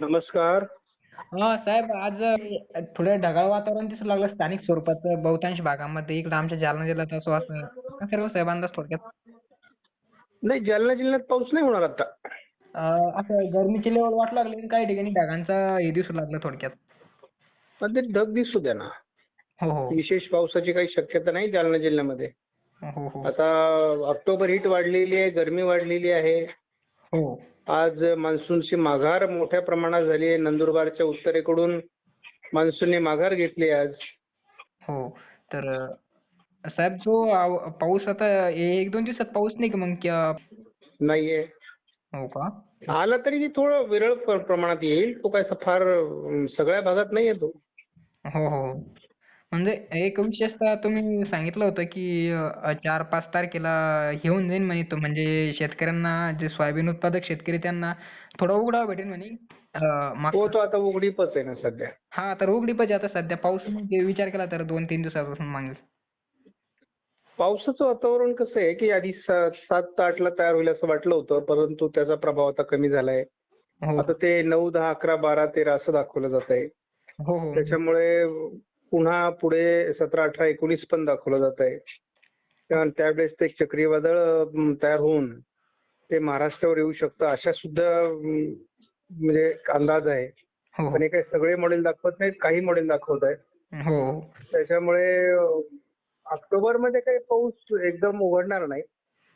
नमस्कार. हा साहेब आज अ, थोडं ढगाळ वातावरण दिसू लागलं. स्थानिक स्वरूपाचं बहुतांश भागामध्ये इकडं आमच्या जालना जिल्ह्यात असं वाटतं काय सर्व साहेब अंदाज थोडक्यात. नाही जालना जिल्ह्यात पाऊस नाही होणार आता. अ, असं गरमीची लेवल वाटू लागली आणि काही ठिकाणी ढगांचा हे दिसू लागलं थोडक्यात. पण ते ढग दिसू द्या ना. हो हो. विशेष पावसाची काही शक्यता नाही जालना जिल्ह्यामध्ये. हो हो. आता ऑक्टोबर हीट वाढलेली आहे गरमी वाढलेली आहे. हो. आज मान्सूनची माघार मोठ्या प्रमाणात झाली. आहे नंदुरबारच्या उत्तरेकडून मान्सूनने माघार घेतली आज. हो तर अ, साहेब जो आव- पाऊस आता एक दोन दिवसात पाऊस नाही का मग? क्या- नाहीये. हो का? आला तरी ती थोडं विरळ प्र- प्रमाणात येईल. तो काय असा फार अं, सगळ्या भागात नाही येतो हो हो. म्हणजे एक विशेषतः तुम्ही सांगितलं होतं की अ, चार पाच तारखेला हे होऊन जाईल म्हणे तो. म्हणजे शेतकऱ्यांना जे सोयाबीन उत्पादक शेतकरी त्यांना थोडा उघडावा भेटेल म्हणे. अ, हो तो आता उघडीपच आहे ना सध्या. हा तर उघडीपच आहे आता सध्या. पाऊस म्हणजे विचार केला तर दोन तीन दिवसापासून मागे पावसाचं वातावरण कसं आहे की आधी सा- सात ते आठला तयार होईल असं वाटलं होतं परंतु त्याचा प्रभाव आता कमी झालाय. हो. आता ते नऊ दहा अकरा बारा तेरा असं दाखवलं जात आहे हो हो. त्याच्यामुळे पुन्हा पुढे सतरा अठरा एकोणीस पण दाखवलं जात आहे. त्या- त्यावेळेस ते चक्रीवादळ तयार होऊन ते महाराष्ट्रावर येऊ शकतं अशा सुद्धा म्हणजे अंदाज आहे. हो. पण हे काही सगळे मॉडेल दाखवत नाहीत काही मॉडेल दाखवत आहेत. हो. त्याच्यामुळे ऑक्टोबरमध्ये काही पाऊस एकदम उघडणार नाही.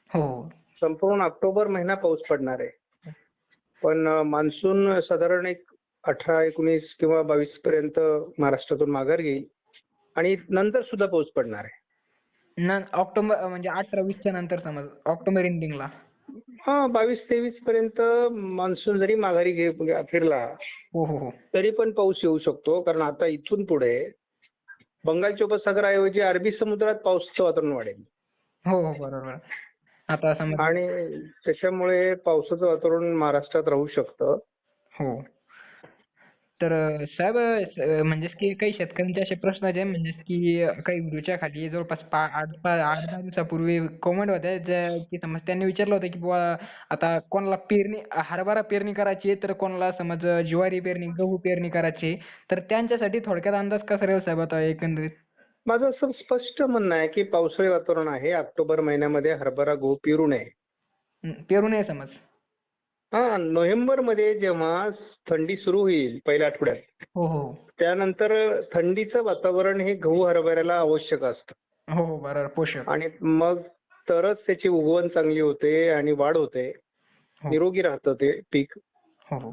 हो. संपूर्ण ऑक्टोबर महिना पाऊस पडणार आहे. पण मान्सून साधारण एक अठरा एकोणीस किंवा बावीस पर्यंत महाराष्ट्रातून माघार घेईल. आणि नंतर सुद्धा पाऊस पडणार आहे. न ऑक्टोबर म्हणजे अठरा वीसच्या नंतर समज ऑक्टोबर एंडिंगला हा बावीस तेवीस पर्यंत मान्सून जरी माघारी घे फिरला हो हो हो. तरी पण पाऊस येऊ शकतो. कारण आता इथून पुढे बंगालच्या उपसागराऐवजी अरबी समुद्रात पावसाचं वातावरण वाढेल. हो हो बरोबर. आता समज आणि त्याच्यामुळे पावसाचं वातावरण महाराष्ट्रात राहू शकतं. हो. तर साहेब अं, म्हणजेच की काही शेतकऱ्यांचे असे प्रश्न आहेत म्हणजेच की काही व्हिडिओच्या खाली जवळपास पा आठ पा आठ दहा दिवसापूर्वी कमेंट होत्या ज्या की समज त्यांनी विचारलं होतं की बुवा आता कोणाला पेरणी हरभरा पेरणी करायची आहे तर कोणाला समज ज्वारी पेरणी गहू पेरणी करायची आहे. तर त्यांच्यासाठी थोडक्यात अंदाज कसा राहील साहेब आता एकंदरीत माझं असं स्पष्ट म्हणणं आहे की पावसाळी वातावरण आहे ऑक्टोबर महिन्यामध्ये हरभरा गहू पेरू नये पेरू नये समज हा नोव्हेंबरमध्ये जेव्हा थंडी सुरू होईल पहिल्या आठवड्यात हो हो. त्यानंतर थंडीचं वातावरण हे गहू हरभऱ्याला आवश्यक असतं. हो हो बरोबर पोषक. आणि मग तरच त्याची उगवण चांगली होते आणि वाढ होते. हो. निरोगी राहतं ते पीक. हो हो.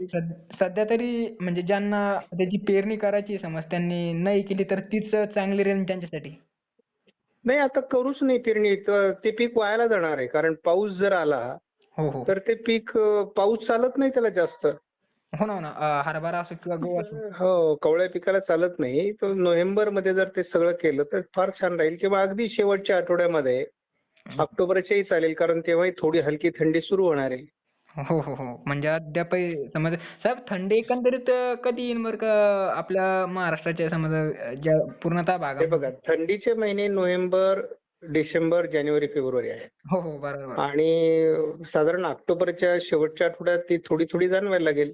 सद- सध्या तरी म्हणजे ज्यांना त्याची पेरणी करायची आहे समज त्यांनी नाही केली तर तीच चांगली राहील त्यांच्यासाठी? नाही आता करूच नाही पेरणी. तर ते पीक वायाला जाणार आहे. कारण पाऊस जर आला हो हो. तर ते पीक पाऊस चालत नाही त्याला जास्त. हो ना हो ना. अं, हरभरा असो किंवा गहू असो. हो कवळ्या पिकाला चालत नाही. तर नोव्हेंबरमध्ये जर ते सगळं केलं तर फार छान राहील किंवा अगदी शेवटच्या आठवड्यामध्ये ऑक्टोबरच्याही चालेल कारण तेव्हाही थोडी हलकी थंडी सुरू होणार आहे. हो हो हो. म्हणजे अद्याप समज साहेब थंडी एकंदरीत अं, कधी येईल बरं का? आपल्या महाराष्ट्राच्या समज अं, ज्या पूर्णतः हे बघा थंडीचे महिने नोव्हेंबर डिसेंबर जानेवारी फेब्रुवारी आहे. हो हो बरोबर. आणि साधारण ऑक्टोबरच्या शेवटच्या आठवड्यात ती थोडी थोडी जाणवायला लागेल.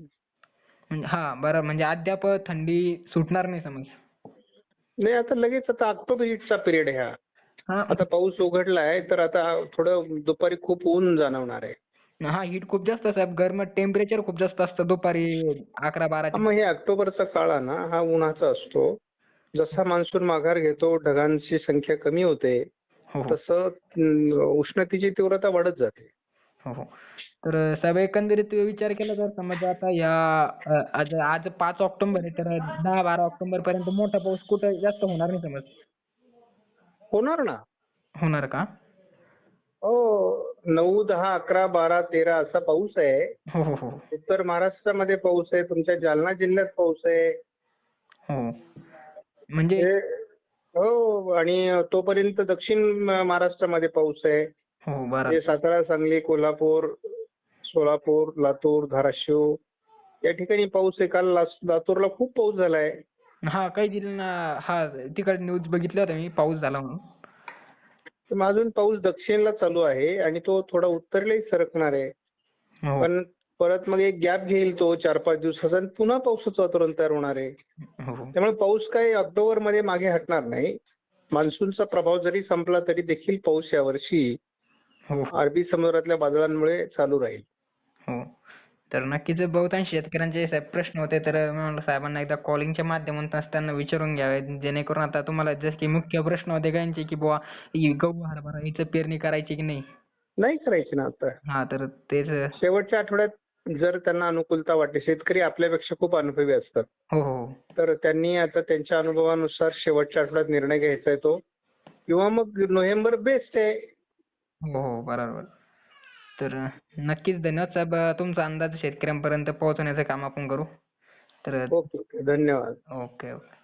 म्हणजे हा बरं म्हणजे अद्याप थंडी सुटणार नाही समज. नाही आता लगेच आता ऑक्टोबर हिटचा पिरियड आहे हा. आता पाऊस उघडलाय तर आता थोडं दुपारी खूप ऊन जाणवणार आहे. हा हीट खूप जास्त साहेब गरम टेम्परेचर खूप जास्त असतं दुपारी अकरा बारा मग हे ऑक्टोबरचा काळ आहे ना हा उन्हाचा असतो. जसा मान्सून माघार घेतो ढगांची संख्या कमी होते. तसं अं, उष्णतेची तीव्रता वाढत जाते. हो हो. तर साहेब एकंदरीत विचार केला तर समज आता या आज आज पाच ऑक्टोबर आहे तर दहा बारा ऑक्टोबर पर्यंत मोठा पाऊस कुठं जास्त होणार नाही समज? होणार ना? होणार का? हो नऊ दहा अकरा बारा तेरा असा पाऊस आहे. हो हो हो. उत्तर महाराष्ट्रामध्ये पाऊस आहे तुमच्या जालना जिल्ह्यात पाऊस आहे. हो. म्हणजे हे हो आणि तोपर्यंत दक्षिण महाराष्ट्रामध्ये पाऊस आहे. हो म्हणजे सातारा सांगली कोल्हापूर सोलापूर लातूर धाराशिव या ठिकाणी पाऊस आहे. काल लातूरला खूप पाऊस झालाय. हा काही जिल्ह्यांना हा तिकडे न्यूज बघितल्या होत्या मी पाऊस झाला म्हणून. मग अजून पाऊस दक्षिणला चालू आहे आणि तो थोडा उत्तरेलाही सरकणार आहे. हो. पण परत मग एक गॅप घेईल तो चार पाच दिवसाचा आणि पुन्हा पावसाचं वातावरण तयार होणार आहे. हो. त्यामुळे पाऊस काही ऑक्टोबरमध्ये मागे हटणार नाही. मान्सूनचा प्रभाव जरी संपला तरी देखील पाऊस यावर्षी हो. अरबी समुद्रातल्या वादळांमुळे चालू राहील. हो. तर नक्कीच बहुतांश शेतकऱ्यांचे साहेब प्रश्न होते तर मी म्हणलं साहेबांना एकदा कॉलिंगच्या माध्यमातून त्यांना विचारून घ्यावे जेणेकरून आता तुम्हाला जसे की मुख्य प्रश्न होते काहींचे की बुवा ही गहू हरभरा हिचं पेरणी करायची की नाही? नाही करायची ना आता. हा तर तेच. शेवटच्या आठवड्यात जर त्यांना अनुकूलता वाटते शेतकरी आपल्यापेक्षा खूप अनुभवी असतात. हो हो. तर त्यांनी आता त्यांच्या अनुभवानुसार शेवटच्या आठवड्यात निर्णय घ्यायचा आहे तो. किंवा मग नोव्हेंबर बेस्ट आहे. हो हो. बरोबर. तर नक्कीच धन्यवाद साहेब. तुमचा अंदाज शेतकऱ्यांपर्यंत पोहोचवण्याचं काम आपण करू. तर ओके ओके. धन्यवाद. Okay okay.